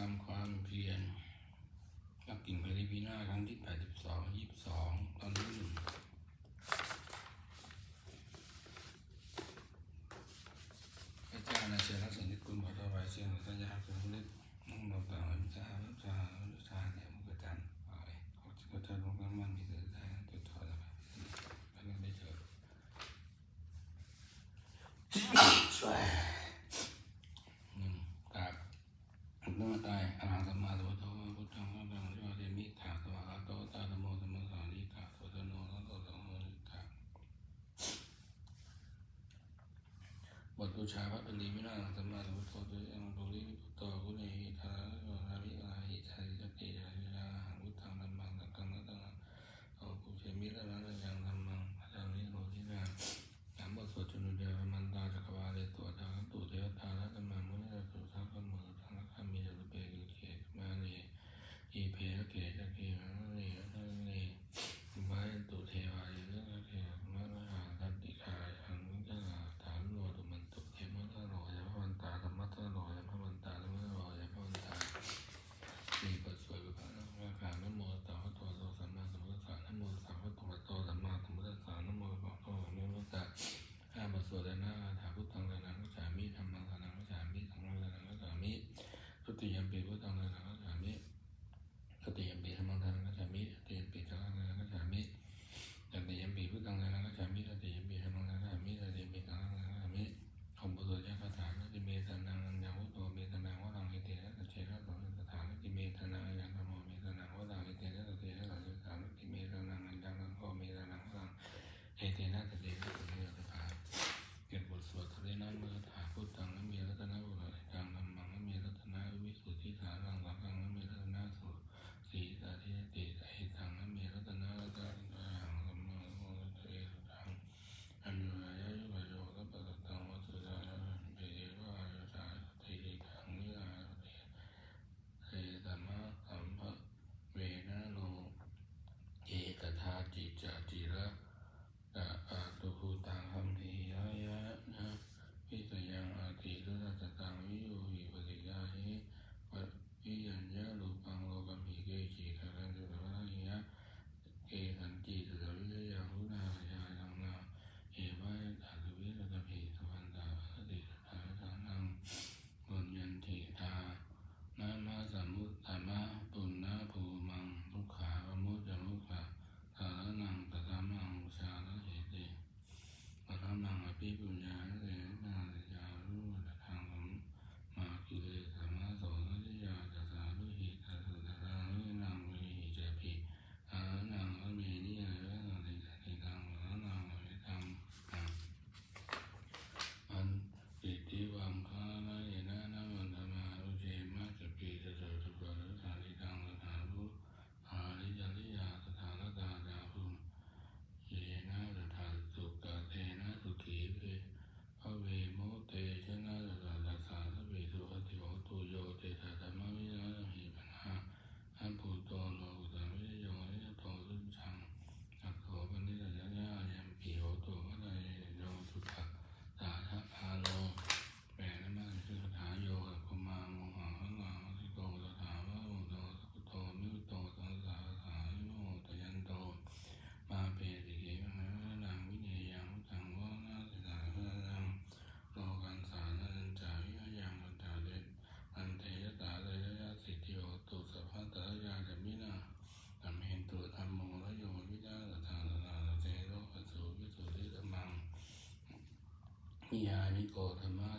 รมความเพียรกับกิ่งพริพีนาครั้งที่แปดสิบสองยี่สิบสองตอนที่หนึ่งพระเจ้าในเชลสันติคุณพระถวายเสียงสัญญาเป็นฤทธิ์นุ่งดอกสาวสาวสาว นมตายอรหังสัมมาสัมพุทธธพุทธังพระบังริวาเรมิถาสวากาโตตาธโมสมสานิถาโสตโนสัตโตสังโมนิถาบทบูชาพระปณีวิตาสัมมาสัมพุทโธตุยังปุริพุทโตกุเนหิทาราริอา 可以点个这 Yani Gautama.